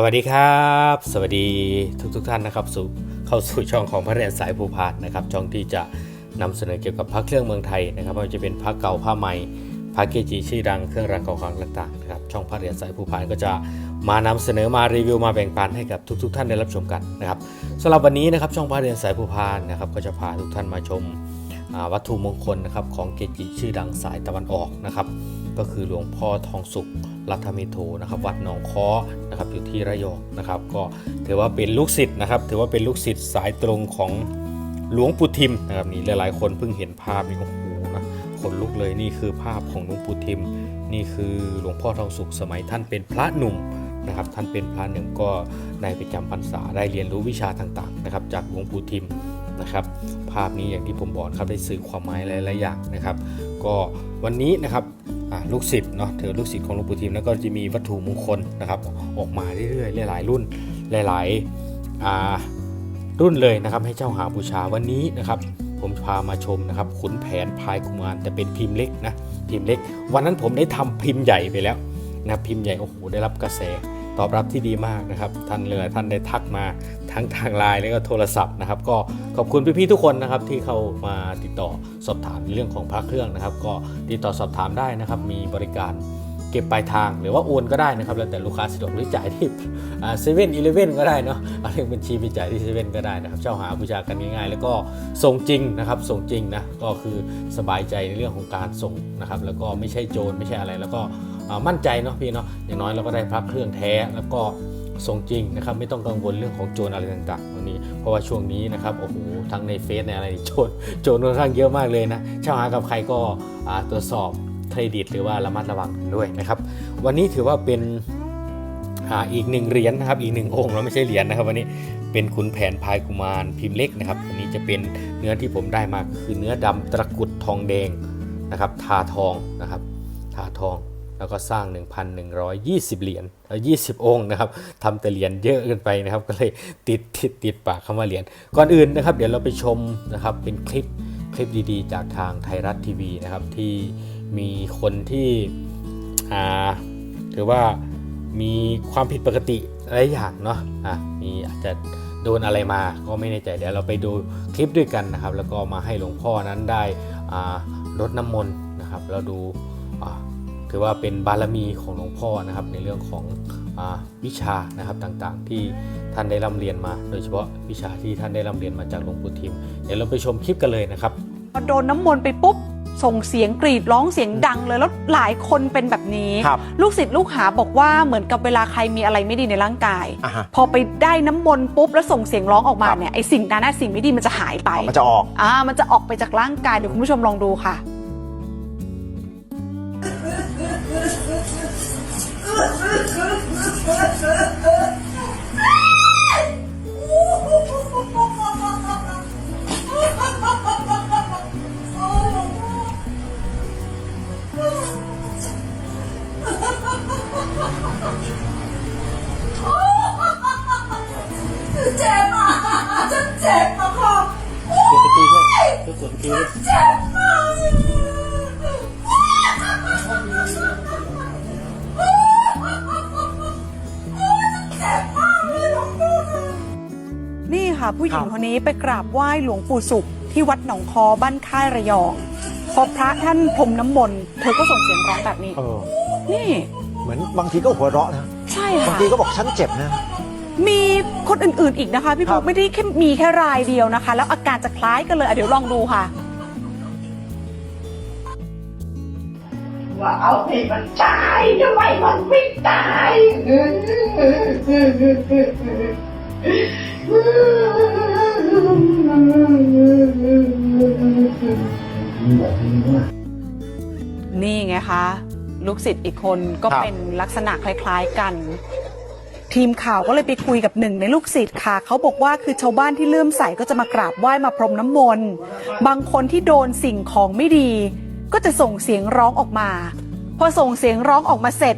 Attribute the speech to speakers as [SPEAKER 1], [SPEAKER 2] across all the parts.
[SPEAKER 1] สวัสดีครับ สวัสดีทุกทท่านนะครับสู่เข้าสู่ช่องของพระเรียนสายภูพานนะครับช่องที่จะนำเสนอเกี่ยวกับพระเครื่องเมืองไทยนะครับไม่ว่าจะเป็นพระเก่าผ้าใหม่พระเกจิชื่อดังเครื่องรางของขลังต่างๆนะครับช่องพระเรียนสายภูพานก็จะมานำเสนอมารีวิวมาแบ่งปันให้กับทุกๆท่านได้รับชมกันนะครับสำหรับวันนี้นะครับช่องพระเรียนสายภูพานนะครับก็จะพาทุกท่านมาชมวัตถุมงคลนะครับของเกจิชื่อดังสายตะวันออกนะครับ ก็คือหลวงพ่อทองสุขรัตมิโทนะครับวัดหนองค้อนะครับอยู่ที่ระยองนะครับก็ถือว่าเป็นลูกศิษย์นะครับถือว่าเป็นลูกศิษย์สายตรงของหลวงปู่ทิมนะครับนี่หลายๆ คนเพิ่งเห็นภาพนี่โอ้โหนะขนลุกเลยนี่คือภาพของหลวงปู่ทิม นี่คือหลวงพ่อทองสุขสมัยท่านเป็นพระหนุ่มนะครับท่านเป็นพระหนึ่งก็ได้ไปจำพรรษาได้เรียนรู้วิชาต่างๆนะครับจากหลวงปู่ทิมนะครับภาพนี้อย่างที่ผมบอกครับได้สื่อความหมายหลายๆอย่างนะครับ ก็วันนี้นะครับ ลูกศิษย์เนาะเธอลูกศิษย์ของหลวงปู่ทิมแล้วก็จะมีวัตถุมงคลนะครับออกมาเรื่อยๆหลายๆรุ่นหลายๆรุ่นเลยนะครับให้เจ้าหาบูชาวันนี้นะครับผมพามาชมนะครับขุนแผนพายกุมารแต่เป็นพิมพ์เล็กนะพิมพ์เล็ก วันนั้นผมได้ทำพิมพ์ใหญ่ไปแล้วนะพิมพ์ใหญ่โอ้โหได้รับกระแส ตอบรับที่ดีมากนะครับท่านเลยท่านได้ทักมาทั้งทางไลน์แล้วก็โทรศัพท์นะครับ ก็ขอบคุณพี่ๆทุกคนนะครับที่เข้ามาติดต่อสอบถามเรื่องของพระเครื่องนะครับ ก็ติดต่อสอบถามได้นะครับ มีบริการ เก็บปลายทางหรือว่าโอนก็ได้นะครับแล้วแต่ลูกค้าสะดวกหรือจ่ายที่เซเว่นอีเลฟเว่นก็ได้เนาะเอาเลขบัญชีไปจ่ายที่เซเว่นก็ได้นะครับเจ้าหาบูชากันง่ายๆ แล้วก็ส่งจริงนะครับส่งจริงนะก็คือสบายใจในเรื่องของการส่งนะครับแล้วก็ไม่ใช่โจรไม่ใช่อะไร แล้วก็มั่นใจเนาะพี่เนาะอย่างน้อยเราก็ได้พระเครื่องแท้แล้วก็ส่งจริงนะครับไม่ต้องกังวลเรื่องของโจรอะไรต่างๆตรงนี้ เพราะว่าช่วงนี้นะครับโอ้โหทั้งในเฟซในอะไรนี่โจรโจรค่อนข้างเยอะมากเลยนะเช่าหากับใครก็ตรวจสอบ รดิต หรือว่าระมัดระวังด้วยนะครับ วันนี้ถือว่าเป็นอ่าอีกหนึ่งเหรียญนะครับอีกหนึ่งองค์เราไม่ใช่เหรียญนะครับ วันนี้เป็นขุนแผนพายกุมารพิมพ์เล็กนะครับอันนี้จะเป็นเนื้อที่ผมได้มาคือเนื้อดำตะกุดทองแดงนะครับทาทองนะครับทาทองแล้วก็สร้าง 1,120 เหรียญแล้ว20 องค์นะครับทำแต่เหรียญเยอะเกินไปนะครับ ก็เลยติดติดติดปากคำว่าเหรียญก่อนอื่นนะครับ เดี๋ยวเราไปชมนะครับเป็นคลิปคลิปดีๆ จากทางไทยรัฐทีวีนะครับที่ มีคนที่อ่าถือว่ามีความผิดปกติหลายอย่างเนาะอะมีอาจจะโดนอะไรมาก็ไม่แน่ใจเดี๋ยวเราไปดูคลิปด้วยกันนะครับ แล้วก็มาให้หลวงพ่อนั้นได้อ่ารดน้ำมนต์นะครับแล้วดูถือว่าเป็นบารมีของหลวงพ่อนะครับ ในเรื่องของอวิชานะครับต่างๆ ที่ท่านได้ร่ำเรียนมา โดยเฉพาะวิชาที่ท่านได้ร่ำเรียนมาจากหลวงปู่ทิม เดี๋ยวเราไปชมคลิปกันเลยนะครับ
[SPEAKER 2] พอโดนน้ำมนต์ไปปุ๊บ ส่งเสียงกรีดร้องเสียงดังเลยแล้วหลายคนเป็นแบบนี้
[SPEAKER 3] ครับ
[SPEAKER 2] ลูกศิษย์ลูกหาบอกว่าเหมือนกับเวลาใครมีอะไรไม่ดีในร่างกาย
[SPEAKER 3] อะฮะ
[SPEAKER 2] พอไปได้น้ำมนต์ปุ๊บแล้วส่งเสียงร้องออกมา
[SPEAKER 3] ครับ
[SPEAKER 2] เนี่ยไอสิ่งนั้นน่ะสิ่งไม่ดีมันจะหายไป
[SPEAKER 3] มันจะออก
[SPEAKER 2] อ่ามันจะออกไปจากร่างกายเดี๋ยวคุณผู้ชมลองดูค่ะ ผู้หญิง
[SPEAKER 3] ครับ
[SPEAKER 2] คนนี้ไปกราบไหว้หลวงปู่สุข ที่วัดหนองคอบ้านค่ายระยองพอพระท่านพรมน้ำมนต์เธอก็ส่งเสียงร้องแบบนี้
[SPEAKER 3] เออ
[SPEAKER 2] นี่
[SPEAKER 3] เหมือนบางทีก็หัวเราะนะ
[SPEAKER 2] ใช่
[SPEAKER 3] บาง
[SPEAKER 2] ค่ะ
[SPEAKER 3] ทีก็บอกฉันเจ็บนะ
[SPEAKER 2] มีคนอื่นๆอีกนะคะ พี่
[SPEAKER 3] ครั
[SPEAKER 2] ปุ๊
[SPEAKER 3] บ
[SPEAKER 2] กไม่ได้แค่มีแค่รายเดียวนะคะ แล้วอาการจะคล้ายกันเลยอะเดี๋ยวลองดูค่ะ
[SPEAKER 4] ว่าเอาให้มันตายทำไมมันไม่ตาย
[SPEAKER 2] นี่ไงคะลูกศิษย์อีกคนก็
[SPEAKER 3] ครับ
[SPEAKER 2] เป็นลักษณะคล้ายๆกัน ทีมข่าวก็เลยไปคุยกับหนึ่งในลูกศิษย์ค่ะ เขาบอกว่าคือชาวบ้านที่เลื่อมใสก็จะมากราบไหว้มาพรมน้ำมนต์บางคนที่โดนสิ่งของไม่ดี ก็จะส่งเสียงร้องออกมา พอส่งเสียงร้องออกมาเสร็จ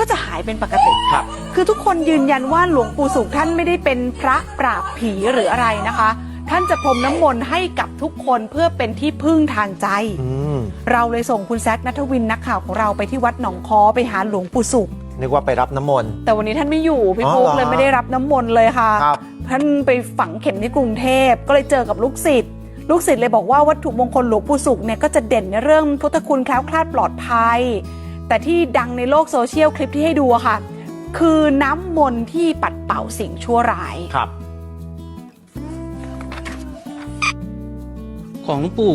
[SPEAKER 2] ก็จะหายเป็นปกติ
[SPEAKER 3] ครับ
[SPEAKER 2] คือทุกคนยืนยันว่าหลวงปู่สุขท่านไม่ได้เป็นพระปราบผีหรืออะไรนะคะ ท่านจะพรมน้ำมนต์ให้กับทุกคนเพื่อเป็นที่พึ่งทางใจ
[SPEAKER 3] อืม
[SPEAKER 2] เราเลยส่งคุณแซคนัทวินนักข่าวของเราไปที่วัดหนองคอไปหาหลวงปู่สุข
[SPEAKER 3] นึกว่าไปรับน้ำมนต์
[SPEAKER 2] แต่วันนี้ท่านไม่อยู่พี่
[SPEAKER 3] อ๋อ
[SPEAKER 2] ปุ๊ก
[SPEAKER 3] เหรอ
[SPEAKER 2] เลยไม่ได้รับน้ำมนต์เลยค่ะ
[SPEAKER 3] ครับ
[SPEAKER 2] ท่านไปฝังเข็มที่กรุงเทพก็เลยเจอกับลูกศิษย์ลูกศิษย์เลยบอกว่าวัตถุมงคลหลวงปู่สุขเนี่ยก็จะเด่นในเรื่องพุทธคุณแคล้วคลาดปลอดภัย แต่ที่ดังในโลกโซเชียลคลิปที่ให้ดูอะค่ะ คือน้ำมนต์ที่ปัดเป่าสิ่งชั่วร้าย
[SPEAKER 3] ครับ
[SPEAKER 5] ของหลวงปู่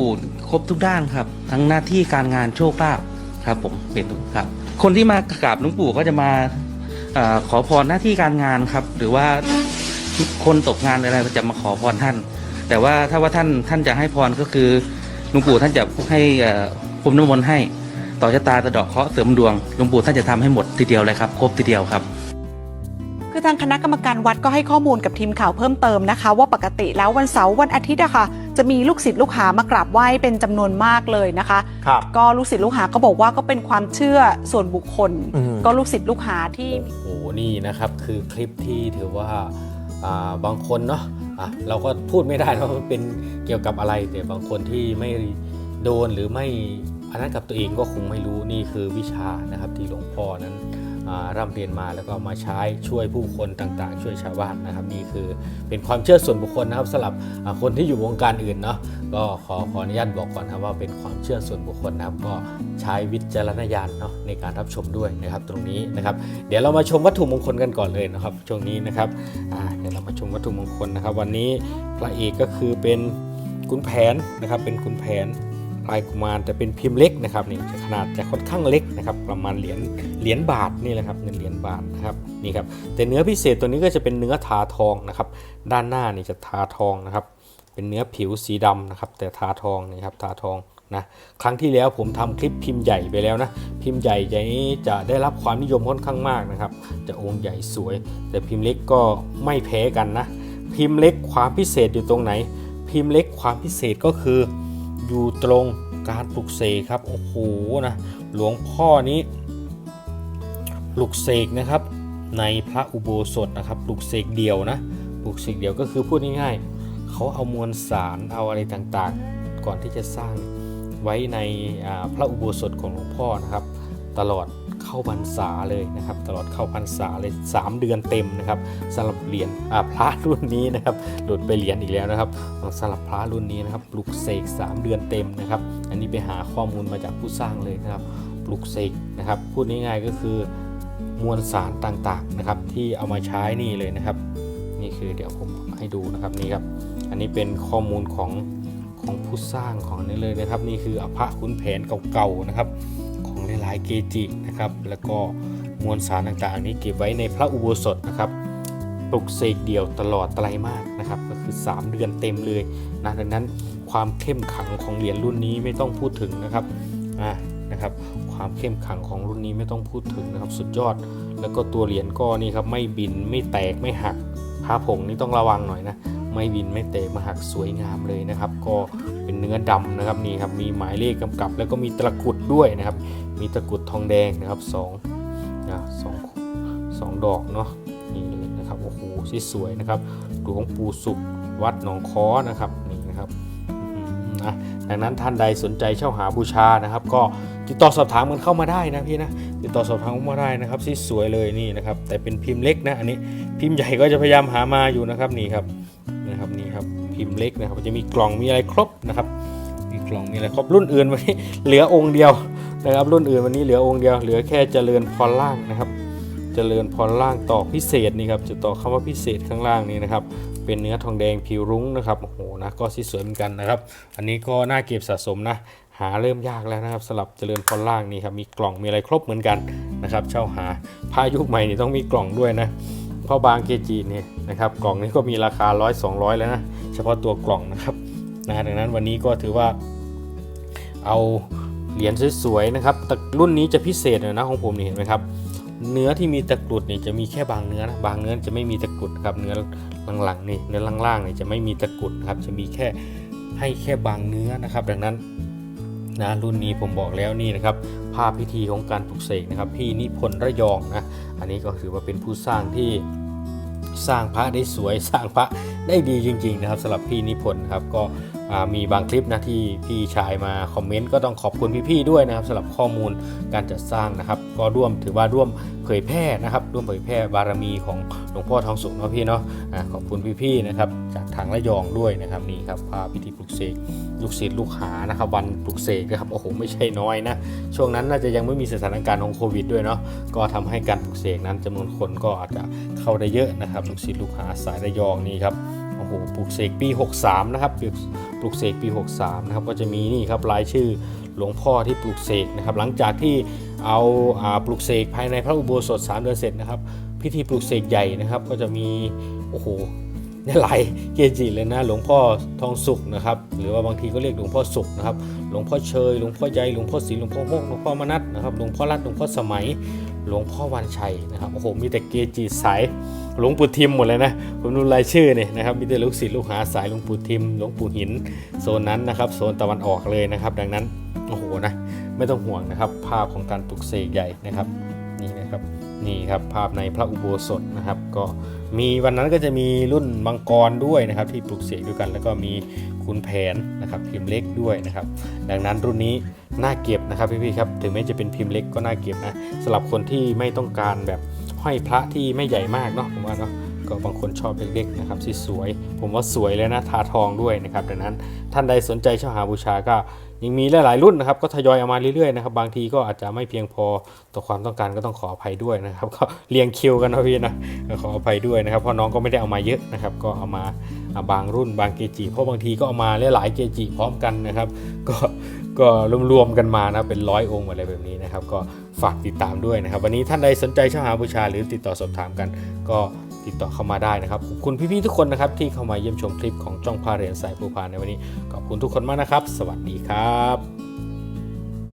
[SPEAKER 5] ครบทุกด้านครับ ทั้งหน้าที่การงานโชคลาภครับผมเป็นทุกครับ คนที่มากราบหลวงปู่ก็จะมาเออขอพรหน้าที่การงานครับ หรือว่าคนตกงานอะไรจะมาขอพรท่าน แต่ว่าถ้าว่าท่านท่านจะให้พรก็คือหลวงปู่ท่านจะให้เอ่อพรมน้ำมนต์ให้ ต่อชะตาตะเดาะเคราะห์เสริมดวงหลวงปู่ท่านจะทำให้หมดทีเดียวเลยครับครบทีเดียวครับ
[SPEAKER 2] คือทางคณะกรรมการวัดก็ให้ข้อมูลกับทีมข่าวเพิ่มเติมนะคะ ว่าปกติแล้ววันเสาร์วันอาทิตย์อะค่ะจะมีลูกศิษย์ลูกหามากราบไหว้เป็นจำนวนมากเลยนะคะ
[SPEAKER 3] ครับ
[SPEAKER 2] ก็ลูกศิษย์ลูกหาก็บอกว่าก็เป็นความเชื่อส่วนบุคคล
[SPEAKER 3] อืม
[SPEAKER 2] ก็ลูกศิษย์ลูกหาที่
[SPEAKER 1] โอ้โหนี่นะครับคือคลิปที่ถือว่าอ่าบางคนเนาะอะเราก็พูดไม่ได้นะว่ามันเป็นเกี่ยวกับอะไร แต่บางคนที่ไม่โดนหรือไม่ อันนั้นกับตัวเองก็คงไม่รู้นี่คือวิชานะครับที่หลวงพ่อนั้นร่ำเรียนมาแล้วก็มาใช้ช่วยผู้คนต่างๆ ช่วยชาวบ้านนะครับ นี่คือเป็นความเชื่อส่วนบุคคลนะครับสำหรับคนที่อยู่วงการอื่นเนาะก็ขอขออนุญาตบอกก่อนนะครับว่าเป็นความเชื่อส่วนบุคคลนะครับ ก็ใช้วิจารณญาณเนาะในการรับชมด้วยนะครับตรงนี้นะครับ เดี๋ยวเรามาชมวัตถุมงคลกันก่อนเลยนะครับช่วงนี้นะครับเดี๋ยวเรามาชมวัตถุมงคลนะครับ วันนี้พระเอกก็คือเป็นขุนแผนนะครับเป็นขุนแผน ลายกุมารแต่เป็นพิมพ์เล็กนะครับนี่จะขนาดจะค่อนข้างเล็กนะครับประมาณเหรียญเหรียญบาทนี่แหละครับเงินเหรียญบาทนะครับนี่ครับแต่เนื้อพิเศษตัวนี้ก็จะเป็นเนื้อทาทองนะครับด้านหน้านี่จะทาทองนะครับเป็นเนื้อผิวสีดำนะครับแต่ทาทองนี่ครับทาทองนะครั้งที่แล้วผมทำคลิปพิมพ์ใหญ่ไปแล้วนะพิมพ์ใหญ่ใหญ่นี้จะได้รับความนิยมค่อนข้างมากนะครับจะองค์ใหญ่สวย แต่พิมพ์เล็กก็ไม่แพ้กันนะพิมพ์เล็กความพิเศษอยู่ตรงไหน พิมพ์เล็กความพิเศษก็คือ อยู่ตรงการปลุกเสกครับโอ้โหนะหลวงพ่อนี้ปลุกเสกนะครับ ในพระอุโบสถนะครับปลุกเสกเดียวนะปลุกเสกเดียวก็คือพูดง่ายๆเขาเอามวลสารเอาอะไรต่างๆ ก่อนที่จะสร้างไว้ในพระอุโบสถของหลวงพ่อนะครับ ตลอด เข้าพรรษาเลยนะครับ ตลอดเข้าพรรษาเลย 3 เดือนเต็มนะครับสำหรับเหรียญอาพระรุ่นนี้นะครับหลุดไปเหรียญอีกแล้วนะครับสำหรับพระรุ่นนี้นะครับปลุกเสก3 เดือนเต็มนะครับ อันนี้ไปหาข้อมูลมาจากผู้สร้างเลยนะครับ ปลุกเสกนะครับพูดง่ายๆก็คือมวลสารต่างๆนะครับ ที่เอามาใช้นี่เลยนะครับ นี่คือเดี๋ยวผมให้ดูนะครับนี่ครับ อันนี้เป็นข้อมูลของของผู้สร้างของนี่เลยนะครับ นี่คืออภะขุนแผนเก่าๆนะครับ หลายๆเกจินะครับ แล้วก็มวลสารต่างๆ นี้เก็บไว้ในพระอุโบสถนะครับปลุกเสกเดี่ยวตลอดไตรมาสนะครับ ก็คือ 3 เดือนเต็มเลยนะดังนั้นความเข้มขังของเหรียญรุ่นนี้ไม่ต้องพูดถึงนะครับอ่านะครับ ความเข้มขังของรุ่นนี้ไม่ต้องพูดถึงนะครับ สุดยอด แล้วก็ตัวเหรียญก็นี่ครับไม่บินไม่แตกไม่หักพระผงนี่ต้องระวังหน่อยนะ ไม่บินไม่แตกมาหักสวยงามเลยนะครับ ก็เป็นเนื้อดำนะครับนี่ครับมีหมายเลขกำกับ แล้วก็มีตะกรุดด้วยนะครับ มีตะกรุดทองแดงนะครับสองนะสองสองดอกเนาะนี่เลยนะครับโอ้โหสวยนะครับหลวงปู่สุขวัดหนองค้อนะครับนี่นะครับนะดังนั้นท่านใดสนใจเช่าหาบูชานะครับ ก็ติดต่อสอบถามกันเข้ามาได้นะพี่นะติดต่อสอบถามเข้ามาได้นะครับสวยเลยนี่นะครับ แต่เป็นพิมพ์เล็กนะอันนี้พิมพ์ใหญ่ก็จะพยายามหามาอยู่นะครับนี่ครับ พิมพ์เล็กนะครับจะมีกล่องมีอะไรครบนะครับมีกล่องมีอะไรครบรุ่นอื่นวันนี้เหลือองค์เดียวนะครับรุ่นอื่นวันนี้เหลือองค์เดียวเหลือแค่เจริญพรล่างนะครับ เจริญพรล่างต่อพิเศษนี่ครับจะต่อคำว่าพิเศษข้างล่างนี้นะครับเป็นเนื้อทองแดงผิวรุ้งนะครับโอ้โหนะก็สวยเหมือนกันนะครับ อันนี้ก็น่าเก็บสะสมนะหาเริ่มยากแล้วนะครับสลับเจริญพรล่างนี่ครับมีกล่องมีอะไรครบเหมือนกันนะครับเช่าหาผ้ายุคใหม่นี่ต้องมีกล่องด้วยนะเพราะบางเกจีเนี่ยนะครับกล่องนี้ก็มีราคาร้อยสองร้อยแล้วนะ เฉพาะตัวกล่องนะครับนะดังนั้นวันนี้ก็ถือว่าเอาเหรียญสวยๆนะครับแต่รุ่นนี้จะพิเศษนะของผมนี่เห็นไหมครับ เนื้อที่มีตะกรุดนี่จะมีแค่บางเนื้อนะบางเนื้อจะไม่มีตะกรุดครับเนื้อหลังๆนี่เนื้อล่างๆนี่จะไม่มีตะกรุดครับจะมีแค่ให้แค่บางเนื้อนะครับ ดังนั้นนะรุ่นนี้ผมบอกแล้วนี่นะครับภาพพิธีของการปลุกเสกนะครับ พี่นิพนธ์ระยองนะอันนี้ก็ถือว่าเป็นผู้สร้างที่ สร้างพระได้สวยสร้างพระได้ดีจริง ๆ นะครับสำหรับพี่นิพนธ์ครับก็ มีบางคลิปนะที่พี่ชายมาคอมเมนต์ก็ต้องขอบคุณพี่ๆด้วยนะครับสำหรับข้อมูลการจัดสร้างนะครับ ก็ร่วมถือว่าร่วมเผยแพร่นะครับ ร่วมเผยแพร่บารมีของหลวงพ่อทองสุขเนาะพี่เนาะอ่าขอบคุณพี่ๆนะครับจากทางระยองด้วยนะครับนี่ครับภาพพิธีปลุกเสกลูกศิษย์ลูกหานะครับวันปลุกเสกนะครับโอ้โหไม่ใช่น้อยนะช่วงนั้นน่าจะยังไม่มีสถานการณ์ของโควิดด้วยเนาะก็ทำให้การปลุกเสกนั้นจำนวนคนก็อาจจะเข้าได้เยอะนะครับลูกศิษย์ลูกหาสายระยองนี่ครับโอ้โหปลูกเสกปี 63 นะครับ ลูกปลูกเสกปี 63 นะครับ ก็จะมีนี่ครับรายชื่อหลวงพ่อที่ปลูกเสกนะครับ หลังจากที่เอาอาปลูกเสกภายในพระอุโบสถ 3 เดือนเสร็จนะครับ พิธีปลูกเสกใหญ่นะครับ ก็จะมีโอ้โหนี่หลายเกจิเลยนะ หลวงพ่อทองสุขนะครับ หรือว่าบางทีก็เรียกหลวงพ่อสุขนะครับ หลวงพ่อเชย หลวงพ่อใหญ่หลวงพ่อศรีหลวงพ่อโมกหลวงพ่อมนัสนะครับ หลวงพ่อรัตน์หลวงพ่อสมัย หลวงพ่อวันชัยนะครับโอ้โหมีแต่เกจิสายหลวงปู่ทิมหมดเลยนะผมดูรายชื่อเนี่ยนะครับมีแต่ลูกศิษย์ลูกหาสายหลวงปู่ทิมหลวงปู่หินโซนนั้นนะครับโซนตะวันออกเลยนะครับ ดังนั้นโอ้โหนะไม่ต้องห่วงนะครับ ภาพของการปลุกเสกใหญ่นะครับนี่นะครับนี่ครับภาพในพระอุโบสถนะครับ ก็มีวันนั้นก็จะมีรุ่นมังกรด้วยนะครับ ที่ปลุกเสกด้วยกัน แล้วก็มี คุณแผนนะครับพิมพ์เล็กด้วยนะครับ ดังนั้นรุ่นนี้น่าเก็บนะครับพี่ๆครับถึงแม้จะเป็นพิมพ์เล็กก็น่าเก็บนะสำหรับคนที่ไม่ต้องการแบบห้อยพระที่ไม่ใหญ่มากเนาะผมว่าเนาะก็บางคนชอบเล็กๆนะครับสวยผมว่าสวยเลยนะทาทองด้วยนะครับดังนั้นท่านใดสนใจเช่าหาบูชาก็ ยังมีหลายๆรุ่นนะครับ ก็ทยอยเอามาเรื่อยๆนะครับ บางทีก็อาจจะไม่เพียงพอต่อความต้องการก็ต้องขออภัยด้วยนะครับ ก็เรียงคิวกันนะพี่นะขออภัยด้วยนะครับเพราะน้องก็ไม่ได้เอามาเยอะนะครับ ก็เอามาอ่าบางรุ่นบางเกจิเพราะบางทีก็เอามาหลายๆเกจิพร้อมกันนะครับ ก็ก็รวมๆกันมานะเป็นร้อยองค์อะไรแบบนี้นะครับ ก็ฝากติดตามด้วยนะครับ วันนี้ท่านใดสนใจเช่าหาบูชาหรือติดต่อสอบถามกันก็ ติดต่อเข้ามาได้นะครับขอบคุณพี่ๆทุกคนนะครับที่เข้ามาเยี่ยมชมคลิปของจ้องพาเหรียญสายภูพานในวันนี้ขอบคุณทุกคนมากนะครับ สวัสดีครับ